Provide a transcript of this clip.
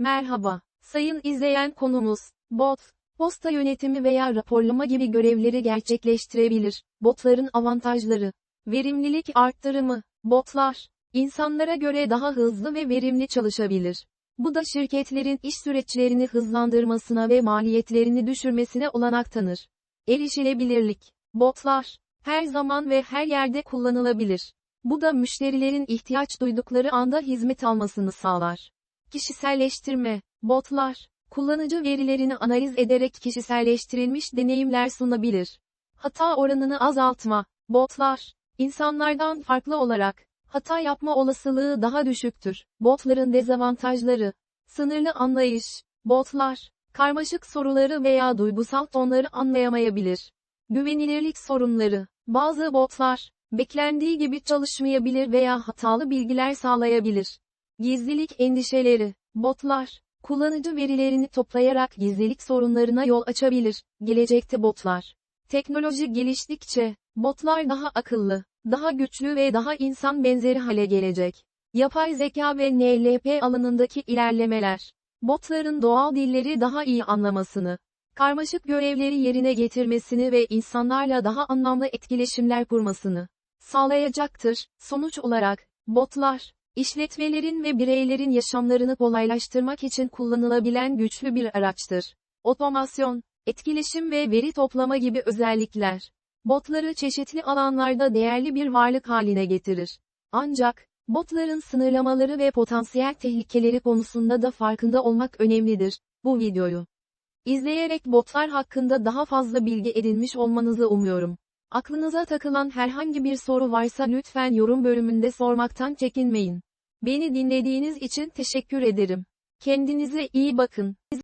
Merhaba. Sayın izleyen konumuz, bot, posta yönetimi veya raporlama gibi görevleri gerçekleştirebilir. Botların avantajları. Verimlilik arttırımı. Botlar, insanlara göre daha hızlı ve verimli çalışabilir. Bu da şirketlerin iş süreçlerini hızlandırmasına ve maliyetlerini düşürmesine olanak tanır. Erişilebilirlik. Botlar, her zaman ve her yerde kullanılabilir. Bu da müşterilerin ihtiyaç duydukları anda hizmet almasını sağlar. Kişiselleştirme, botlar, kullanıcı verilerini analiz ederek kişiselleştirilmiş deneyimler sunabilir. Hata oranını azaltma, botlar, insanlardan farklı olarak, hata yapma olasılığı daha düşüktür. Botların dezavantajları, sınırlı anlayış, botlar, karmaşık soruları veya duygusal tonları anlayamayabilir. Güvenilirlik sorunları, bazı botlar, beklendiği gibi çalışmayabilir veya hatalı bilgiler sağlayabilir. Gizlilik endişeleri, botlar, kullanıcı verilerini toplayarak gizlilik sorunlarına yol açabilir. Gelecekte botlar. Teknoloji geliştikçe, botlar daha akıllı, daha güçlü ve daha insan benzeri hale gelecek. Yapay zeka ve NLP alanındaki ilerlemeler, botların doğal dilleri daha iyi anlamasını, karmaşık görevleri yerine getirmesini ve insanlarla daha anlamlı etkileşimler kurmasını sağlayacaktır. Sonuç olarak, botlar, işletmelerin ve bireylerin yaşamlarını kolaylaştırmak için kullanılabilen güçlü bir araçtır. Otomasyon, etkileşim ve veri toplama gibi özellikler, botları çeşitli alanlarda değerli bir varlık haline getirir. Ancak, botların sınırlamaları ve potansiyel tehlikeleri konusunda da farkında olmak önemlidir. Bu videoyu izleyerek botlar hakkında daha fazla bilgi edinmiş olmanızı umuyorum. Aklınıza takılan herhangi bir soru varsa lütfen yorum bölümünde sormaktan çekinmeyin. Beni dinlediğiniz için teşekkür ederim. Kendinize iyi bakın.